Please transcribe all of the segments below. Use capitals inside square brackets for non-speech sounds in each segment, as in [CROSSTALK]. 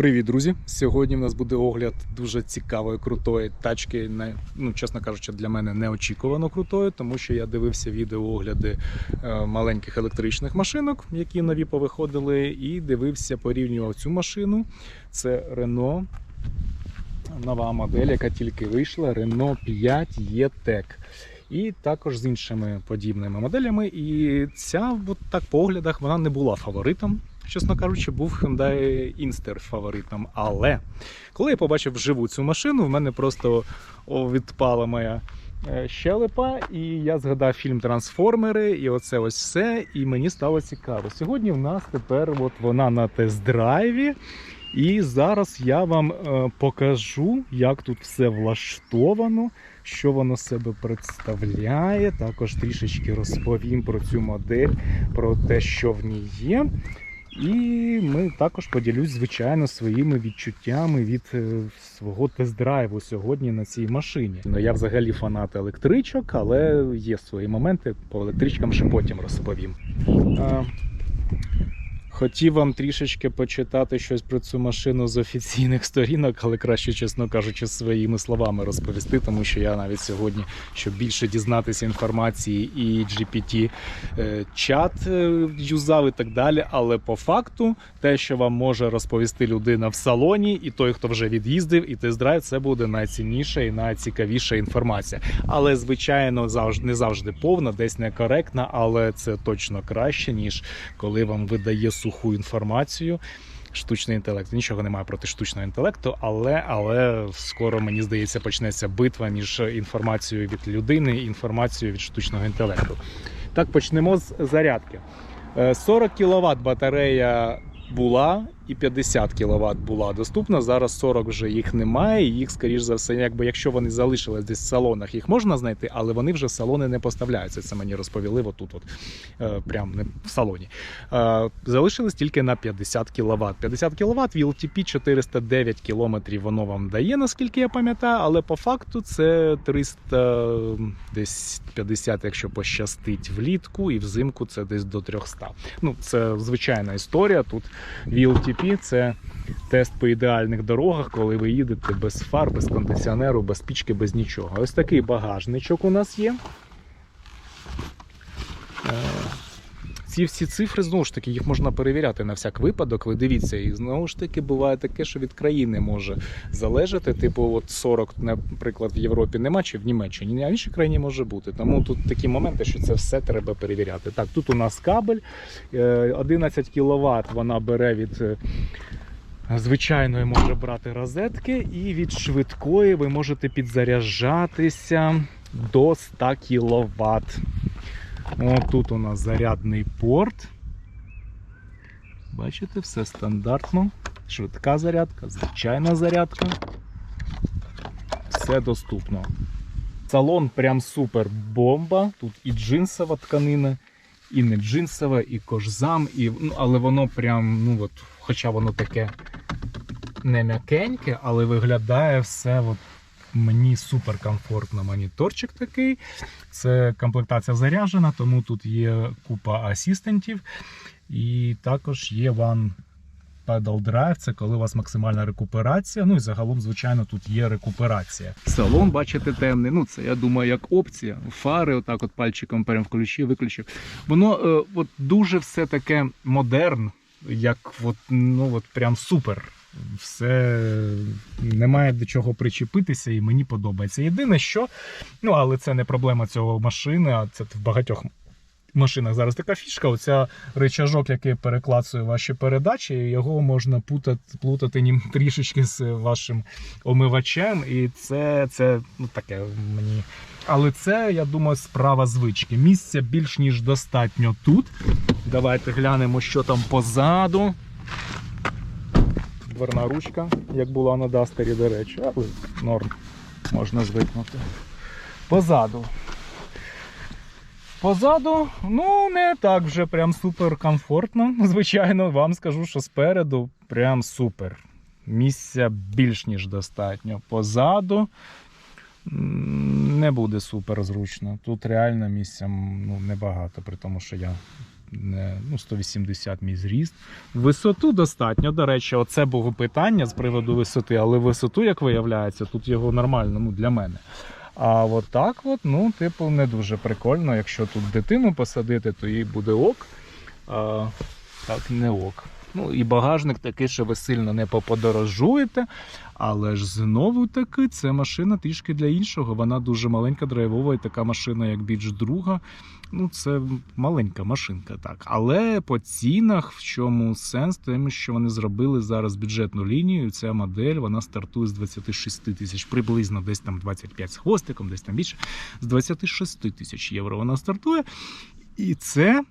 Привіт, друзі! Сьогодні в нас буде огляд дуже цікавої, крутої тачки. Не, ну, чесно кажучи, для мене неочікувано крутої, тому що я дивився відеоогляди е, маленьких електричних машинок, які нові повиходили, і дивився, порівнював цю машину. Це Renault, нова модель, яка тільки вийшла, Renault 5 E-Tech. І також з іншими подібними моделями. І ця, от так по оглядах, вона не була фаворитом чесно кажучи, був Hyundai Inster фаворитом. Але коли я побачив вживу цю машину, в мене просто відпала моя е, щелепа, і я згадав фільм Трансформери, і оце ось все. І мені стало цікаво. Сьогодні в нас тепер от вона на тест-драйві. І зараз я вам е, покажу, як тут все влаштовано, що воно себе представляє. Також трішечки розповім про цю модель, про те, що в ній є. І ми також поділюсь, звичайно, своїми відчуттями від е, свого тест-драйву сьогодні на цій машині. Ну я взагалі фанат електричок, але є свої моменти по електричкам ще потім розповім. Хотів вам трішечки почитати щось про цю машину з офіційних сторінок, але краще, чесно кажучи, своїми словами розповісти, тому що я навіть сьогодні, щоб більше дізнатися інформації, і GPT е, чат е, юзав і так далі. Але по факту, те, що вам може розповісти людина в салоні, і той, хто вже від'їздив, і тест-драйв, це буде найцінніша і найцікавіша інформація. Але звичайно, завжди не завжди повна, десь некоректна, але це точно краще ніж коли вам видає суху інформацію. Штучний інтелект. Нічого немає проти штучного інтелекту, але але скоро мені здається почнеться битва між інформацією від людини і інформацією від штучного інтелекту. Так почнемо з зарядки. Е, 40 кВт батарея була і 50 кВт була доступна. Зараз 40 вже їх немає. Їх, скоріш за все, якби якщо вони залишились десь в салонах, їх можна знайти, але вони вже в салони не поставляються. Це мені розповіли отут, от е, прямо в салоні. Е, Залишились тільки на 50 кВт. 50 кВт VLTP 409 км воно вам дає, наскільки я пам'ятаю, але по факту це 300 десь 50, якщо пощастить влітку, і взимку це десь до 300. Ну, це звичайна історія. Тут VLTP це тест по ідеальних дорогах, коли ви їдете без фар, без кондиціонеру, без пічки, без нічого. Ось такий багажничок у нас є. Е, Ці всі цифри, знову ж таки, їх можна перевіряти на всяк випадок. Ви дивіться, і знову ж таки буває таке, що від країни може залежати. Типу, от 40, наприклад, в Європі нема, чи в Німеччині, а в іншій країні може бути. Тому тут такі моменти, що це все треба перевіряти. Так, тут у нас кабель е, 11 кВт вона бере від. е, Звичайної може брати розетки, і від швидкої ви можете підзаряджатися до 100 кВт. О, тут у нас зарядний порт. Бачите, все стандартно. Швидка зарядка, звичайна зарядка. Все доступно. Салон прям супер бомба. Тут і джинсова тканина, і не джинсова, і кожзам, і, ну, але воно прям, ну от, хоча воно таке не м'якеньке, але виглядає все от, мені супер комфортно. Моніторчик такий. Це комплектація заряджена, тому тут є купа асистентів. І також є One Pedal Drive, це коли у вас максимальна рекуперація. Ну і загалом, звичайно, тут є рекуперація. Салон, бачите, темний. Ну, це я думаю, як опція. Фари, отак, от пальчиком прям включив, виключив. Воно е, от дуже все таке модерн, як от, ну, от прям супер. Все немає до чого причепитися, і мені подобається. Єдине, що ну але це не проблема цього машини, а це в багатьох машинах зараз така фішка. Оця речажок, який переклацує ваші передачі, його можна путати, плутати ним [LAUGHS] трішечки з вашим омивачем. І це, це ну, таке мені. Але це, я думаю, справа звички. Місця більш ніж достатньо тут. Давайте глянемо, що там позаду. Дверна ручка, як була на Дастері, до речі, але норм можна звикнути. Позаду. Позаду, ну, не так вже прям супер комфортно. [LAUGHS] Звичайно, вам скажу, що спереду прям супер. Місця більш ніж достатньо. Позаду не буде супер зручно. Тут реально місця ну, небагато, при тому, що я ну, 180 мій зріст. Висоту достатньо. До речі, оце було питання з приводу висоти, але висоту, як виявляється, тут його нормально ну, для мене. А от так, от, ну, типу, не дуже прикольно. Якщо тут дитину посадити, то їй буде ок. А, так не ок. Ну і багажник такий, що ви сильно не поподорожуєте. Але ж знову таки це машина трішки для іншого. Вона дуже маленька, драйвова, і така машина, як більш друга. Ну, це маленька машинка, так. Але по цінах в чому сенс? Тим, що вони зробили зараз бюджетну лінію. Ця модель вона стартує з 26 тисяч, приблизно десь там 25 з хвостиком, десь там більше. З 26 тисяч євро вона стартує. І це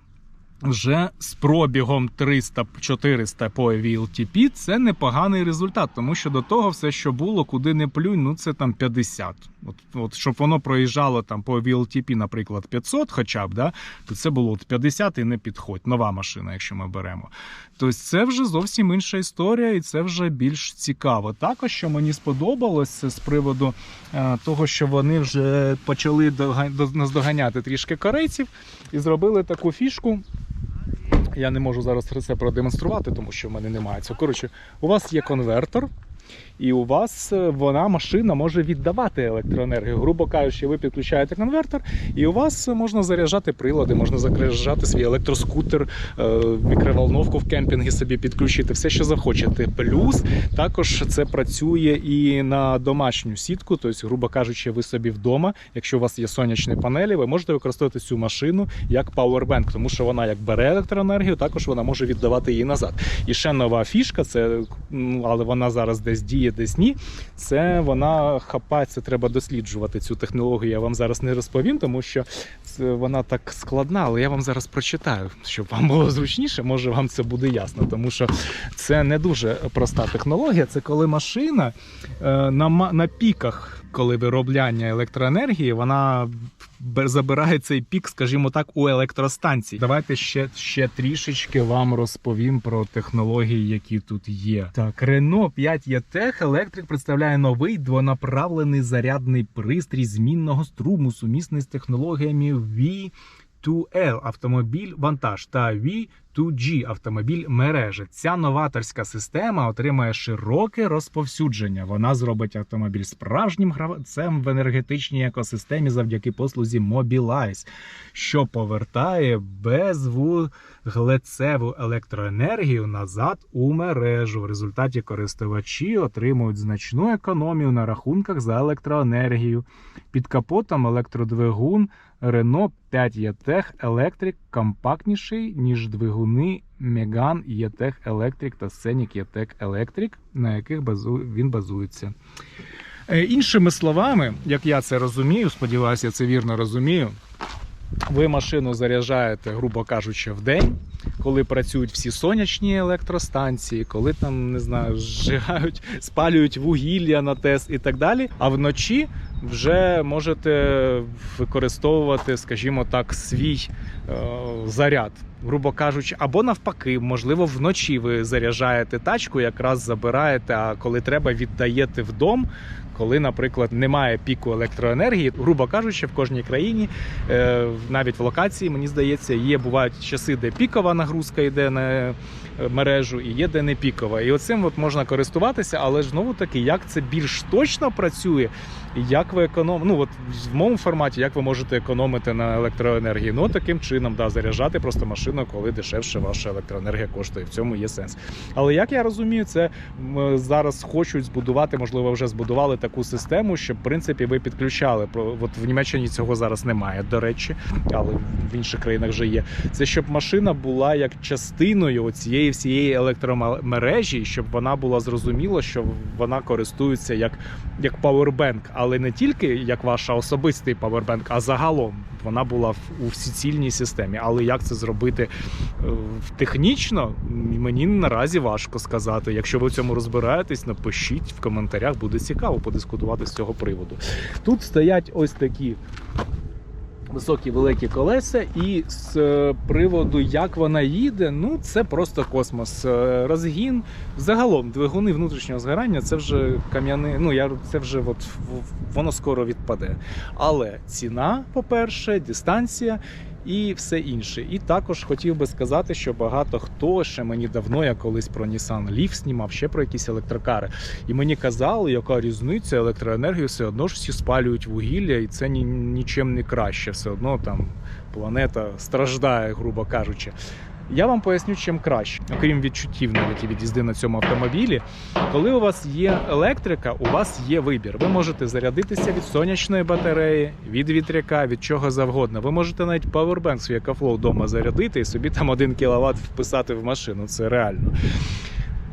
вже з пробігом 300-400 по VLTP це непоганий результат, тому що до того все, що було, куди не плюнь, ну це там 50. От, от щоб воно проїжджало там по VLTP, наприклад, 500 хоча б, да, то це було от 50 і не підходь. Нова машина, якщо ми беремо. Тобто це вже зовсім інша історія, і це вже більш цікаво. Також, що мені сподобалось, це з приводу е, того, що вони вже почали дога- до- наздоганяти трішки корейців і зробили таку фішку. Я не можу зараз це продемонструвати, тому що в мене немає цього. Коротше, у вас є конвертор, і у вас е, вона машина може віддавати електроенергію. Грубо кажучи, ви підключаєте конвертор, і у вас можна заряджати прилади, можна заряджати свій електроскутер, е, мікроволновку в кемпінгі собі підключити, все, що захочете. Плюс також це працює і на домашню сітку, тобто, грубо кажучи, ви собі вдома, якщо у вас є сонячні панелі, ви можете використовувати цю машину як пауербенк, тому що вона як бере електроенергію, також вона може віддавати її назад. І ще нова фішка, це але вона зараз десь діє, десь ні. Це вона хапається, треба досліджувати цю технологію. Я вам зараз не розповім, тому що вона так складна, але я вам зараз прочитаю, щоб вам було зручніше. Може вам це буде ясно, тому що це не дуже проста технологія. Це коли машина е, на, на піках, коли виробляння електроенергії, вона забирає цей пік, скажімо так, у електростанції. Давайте ще, ще трішечки вам розповім про технології, які тут є. Так, Renault 5 E-Tech Electric представляє новий двонаправлений зарядний пристрій змінного струму, сумісний з технологіями V. 2L автомобіль вантаж та V2G автомобіль мережі. Ця новаторська система отримає широке розповсюдження. Вона зробить автомобіль справжнім гравцем в енергетичній екосистемі завдяки послузі Mobilize, що повертає безвуглецеву електроенергію назад у мережу. В результаті користувачі отримують значну економію на рахунках за електроенергію. Під капотом електродвигун Renault 5 E-Tech компактніший, ніж двигуни Megane E-Tech Electric та Scenic E-Tech Electric, на яких він базується. Е, Іншими словами, як я це розумію, сподіваюся, я це вірно розумію. Ви машину заряджаєте, грубо кажучи, в день, коли працюють всі сонячні електростанції, коли там не знаю, зжигають, спалюють вугілля на ТЕС і так далі. А вночі вже можете використовувати, скажімо так, свій е, заряд, грубо кажучи, або навпаки, можливо, вночі ви заряджаєте тачку, якраз забираєте, а коли треба, віддаєте в дом. Коли, наприклад, немає піку електроенергії, грубо кажучи, в кожній країні, е, навіть в локації, мені здається, є бувають часи, де пікова нагрузка йде на е, мережу, і є де не пікова. І оцим от можна користуватися, але знову таки, як це більш точно працює, як ви економ... ну от в моєму форматі, як ви можете економити на електроенергії? Ну таким чином, да, заряджати просто машину, коли дешевше ваша електроенергія коштує. В цьому є сенс. Але як я розумію, це зараз хочуть збудувати, можливо, вже збудували таку систему, щоб в принципі ви підключали. От в Німеччині цього зараз немає, до речі, але в інших країнах вже є. Це щоб машина була як частиною цієї всієї електромережі, щоб вона була зрозуміла, що вона користується як, як павербенк, але не тільки як ваша особистий павербенк, а загалом вона була у всіцільній системі. Але як це зробити е, технічно, мені наразі важко сказати. Якщо ви в цьому розбираєтесь, напишіть в коментарях, буде цікаво подискутувати з цього приводу. Тут стоять ось такі високі великі колеса, і з е, приводу, як вона їде, ну це просто космос. Е, Розгін, загалом двигуни внутрішнього згорання, це вже кам'яни. Ну я це вже от воно скоро відпаде. Але ціна, по-перше, дистанція. І все інше. І також хотів би сказати, що багато хто ще мені давно, я колись про Nissan Leaf знімав, ще про якісь електрокари. І мені казали, яка різниця електроенергію все одно ж всі спалюють вугілля, і це нічим не краще. Все одно там планета страждає, грубо кажучи. Я вам поясню, чим краще, окрім відчуттів, навіть від їзди на цьому автомобілі. Коли у вас є електрика, у вас є вибір. Ви можете зарядитися від сонячної батареї, від вітряка, від чого завгодно. Ви можете навіть павербенк свій екофлоу вдома зарядити і собі там 1 кВт вписати в машину. Це реально.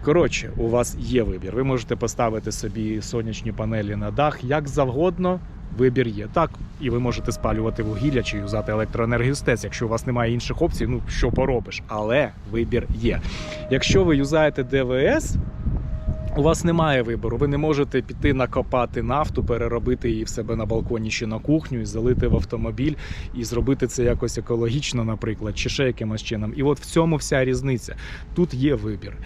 Коротше, у вас є вибір. Ви можете поставити собі сонячні панелі на дах як завгодно. Вибір є так, і ви можете спалювати вугілля чи юзати електроенергію з. Якщо у вас немає інших опцій, ну що поробиш, але вибір є. Якщо ви юзаєте ДВС, у вас немає вибору. Ви не можете піти накопати нафту, переробити її в себе на балконі чи на кухню і залити в автомобіль і зробити це якось екологічно, наприклад, чи ще якимось чином. І от в цьому вся різниця. Тут є вибір.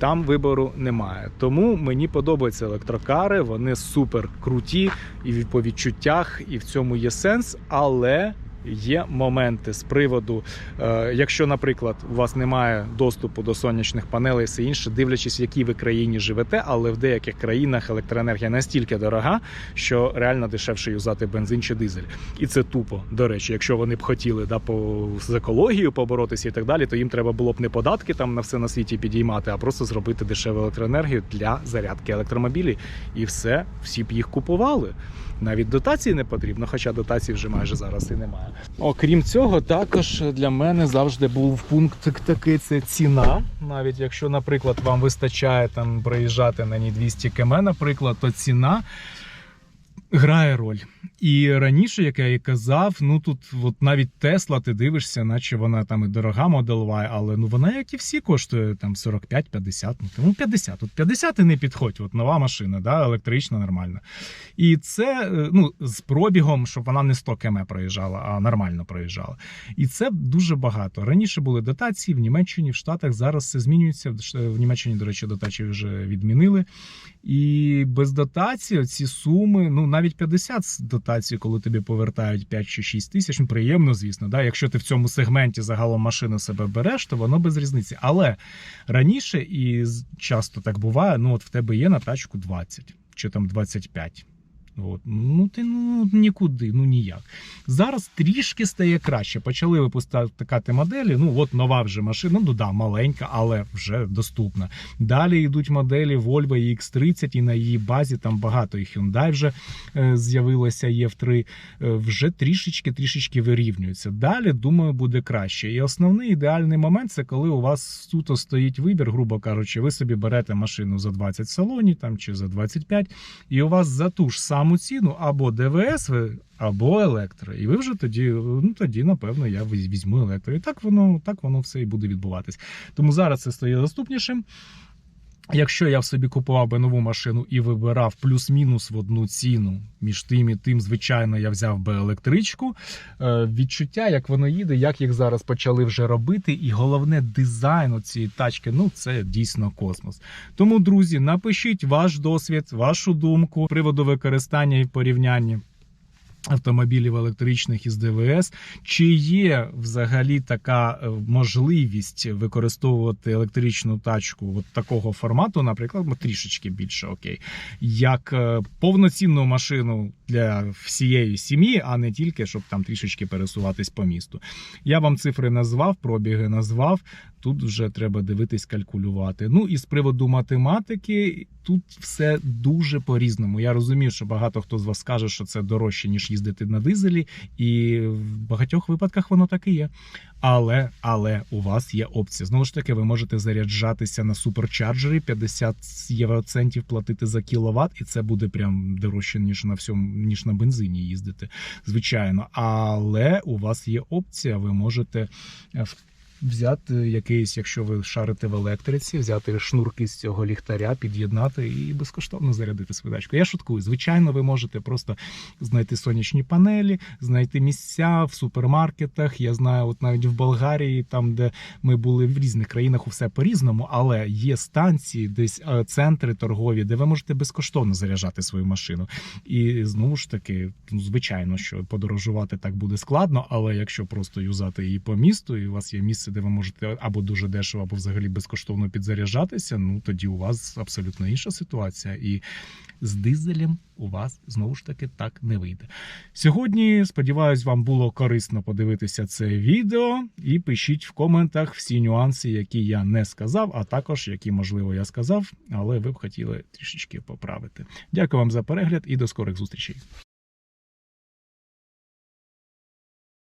Там вибору немає. Тому мені подобаються електрокари, вони супер круті і по відчуттях, і в цьому є сенс, але. Є моменти з приводу, е, якщо, наприклад, у вас немає доступу до сонячних панелей і все інше, дивлячись, в якій ви країні живете, але в деяких країнах електроенергія настільки дорога, що реально дешевше юзати бензин чи дизель. І це тупо. До речі, якщо вони б хотіли да, по, з екологією поборотися і так далі, то їм треба було б не податки там на все на світі підіймати, а просто зробити дешеву електроенергію для зарядки електромобілів. І все, всі б їх купували. Навіть дотації не потрібно, хоча дотацій вже майже зараз і немає. Окрім цього, також для мене завжди був пункт такий це ціна. Навіть якщо, наприклад, вам вистачає там проїжджати на ній 200 км, наприклад, то ціна грає роль. І раніше, як я і казав, ну тут от навіть Тесла, ти дивишся, наче вона там і дорога Model Y, але ну вона, як і всі, коштує там 45-50, ну тому 50. Тут 50 і не підходь, от нова машина, да, електрична, нормальна. І це е, ну, з пробігом, щоб вона не 100 км проїжджала, а нормально проїжджала. І це дуже багато. Раніше були дотації в Німеччині, в Штатах. Зараз все змінюється. В Німеччині, до речі, дотації вже відмінили. І без дотації ці суми, ну навіть 50 з дотації, коли тобі повертають 5 чи 6 тисяч, ну приємно, звісно. Да? Якщо ти в цьому сегменті загалом машину себе береш, то воно без різниці. Але раніше і часто так буває, ну от в тебе є на тачку 20 чи там 25. От. Ну ти ну нікуди, ну ніяк. Зараз трішки стає краще. Почали випускати моделі. Ну от нова вже машина, ну да, маленька, але вже доступна. Далі йдуть моделі Volvo EX30, і на її базі там багато і Hyundai вже е, з'явилося. EF3 е, вже трішечки трішечки вирівнюються. Далі думаю, буде краще. І основний ідеальний момент це коли у вас суто стоїть вибір, грубо кажучи, ви собі берете машину за 20 в салоні там чи за 25, і у вас за ту ж саму ціну або ДВС, або електро. І ви вже тоді, ну тоді, напевно, я візьму електро. І так воно, так воно все і буде відбуватись. Тому зараз це стає доступнішим. Якщо я в собі купував би нову машину і вибирав плюс-мінус в одну ціну між тим і тим, звичайно, я взяв би електричку. Е, відчуття, як воно їде, як їх зараз почали вже робити, і головне дизайн цієї тачки ну це дійсно космос. Тому, друзі, напишіть ваш досвід, вашу думку приводу використання і порівняння автомобілів електричних із ДВС. Чи є взагалі така е, можливість використовувати електричну тачку от такого формату, наприклад, трішечки більше окей, як е, повноцінну машину для всієї сім'ї, а не тільки щоб там трішечки пересуватись по місту? Я вам цифри назвав, пробіги назвав. Тут вже треба дивитись, калькулювати. Ну і з приводу математики, тут все дуже по-різному. Я розумію, що багато хто з вас скаже, що це дорожче, ніж їздити на дизелі, і в багатьох випадках воно так і є. Але але у вас є опція. Знову ж таки, ви можете заряджатися на суперчарджері, 50 євроцентів платити за кіловат, і це буде прям дорожче, ніж на всьому, ніж на бензині їздити. Звичайно, але у вас є опція, ви можете взяти якийсь, якщо ви шарите в електриці, взяти шнурки з цього ліхтаря, під'єднати і безкоштовно зарядити свою тачку. Я шуткую. Звичайно, ви можете просто знайти сонячні панелі, знайти місця в супермаркетах. Я знаю, от навіть в Болгарії, там де ми були в різних країнах, усе по-різному, але є станції, десь е, центри торгові, де ви можете безкоштовно заряджати свою машину. І знову ж таки, ну, звичайно, що подорожувати так буде складно, але якщо просто юзати її по місту, і у вас є місце, де ви можете або дуже дешево, або взагалі безкоштовно підзаряджатися, ну тоді у вас абсолютно інша ситуація. І з дизелем у вас знову ж таки так не вийде. Сьогодні, сподіваюсь, вам було корисно подивитися це відео, і пишіть в коментах всі нюанси, які я не сказав, а також які, можливо, я сказав, але ви б хотіли трішечки поправити. Дякую вам за перегляд і до скорих зустрічей.